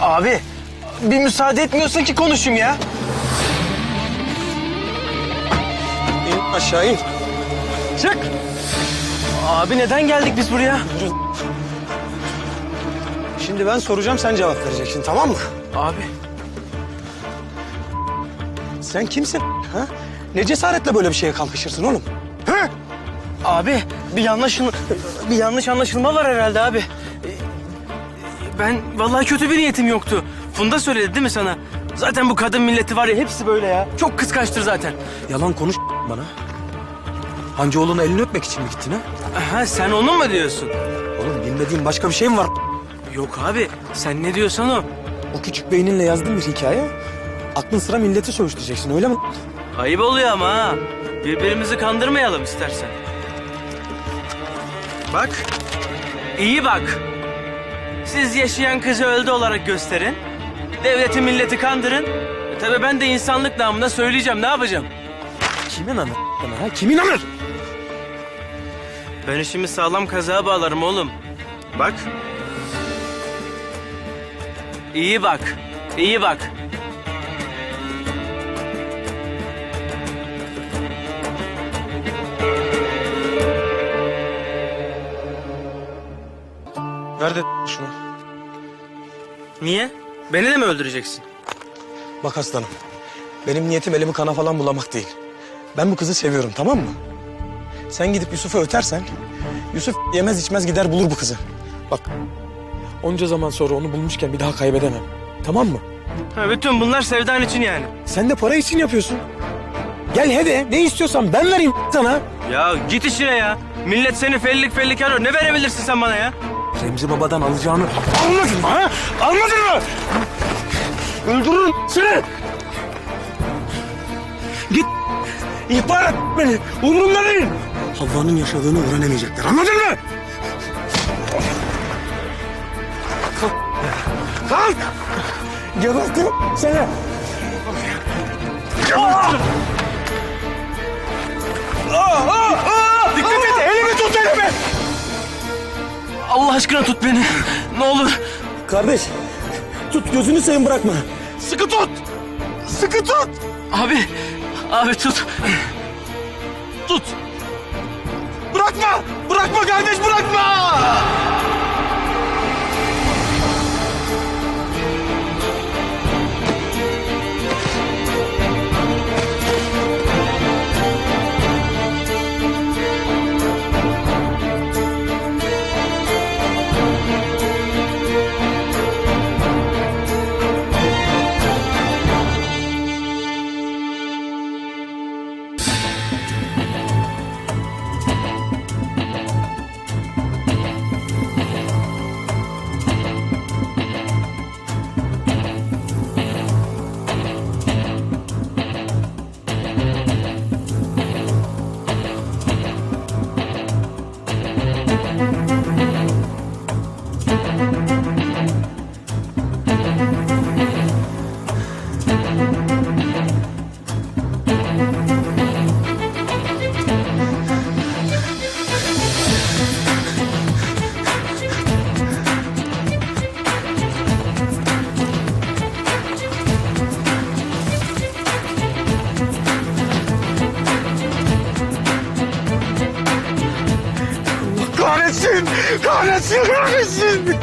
Abi bir müsaade etmiyorsun ki konuşayım ya. İn aşağı in. Çık. Abi neden geldik biz buraya? Şimdi ben soracağım sen cevap vereceksin tamam mı? Abi. Sen kimsin? Ha? Ne cesaretle böyle bir şeye kalkışırsın oğlum? Abi bir yanlış bir yanlış anlaşılma var herhalde abi. Ben vallahi kötü bir niyetim yoktu. Funda söyledi değil mi sana? Zaten bu kadın milleti var ya hepsi böyle ya. Çok kıskançtır zaten. Yalan konuş bana. Hancıoğlu'nun elini öpmek için mi gittin ha? Aha sen onun mu diyorsun? Oğlum bilmediğin başka bir şey mi var? Yok abi sen ne diyorsan o. O küçük beyninle yazdığın bir hikaye. Aklın sıra milleti söğüşleyeceksin öyle mi? Ayıp oluyor ama ha. Birbirimizi kandırmayalım istersen. Bak. İyi bak. Siz yaşayan kızı öldü olarak gösterin. Devleti milleti kandırın. E, tabii ben de insanlık namına söyleyeceğim ne yapacağım? Kim inanır bana ha? Kim inanır? Ben işimi sağlam kazığa bağlarım oğlum. Bak. İyi bak. İyi bak. Ver de şunu. Niye? Beni de mi öldüreceksin? Bak aslanım. Benim niyetim elimi kana falan bulamak değil. Ben bu kızı seviyorum tamam mı? Sen gidip Yusuf'u ötersen... Yusuf yemez içmez gider bulur bu kızı. Bak onca zaman sonra onu bulmuşken bir daha kaybedemem. Tamam mı? Ha, bütün bunlar sevdan için yani. Sen de para için yapıyorsun. Gel hadi ne istiyorsan ben vereyim sana. Ya git işine ya. Millet seni fellik fellik arıyor. Ne verebilirsin sen bana ya? Remzi babadan alacağını almadın mı ha? Almadın mı? Öldürürüm seni. Git ihbar et beni. Umurumda değil. Havva'nın yaşadığını öğrenemeyecekler anladın mı? Kalk. Kalk. Gebertirim seni. Allah aşkına tut beni. Ne olur. Kardeş, tut gözünü seveyim bırakma. Sıkı tut! Sıkı tut! Abi. Abi tut. Tut! Bırakma! Bırakma kardeş bırakma! Kahretsin! Kahretsin! Kahretsin!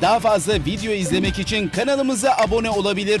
Daha fazla video izlemek için kanalımıza abone olabilir.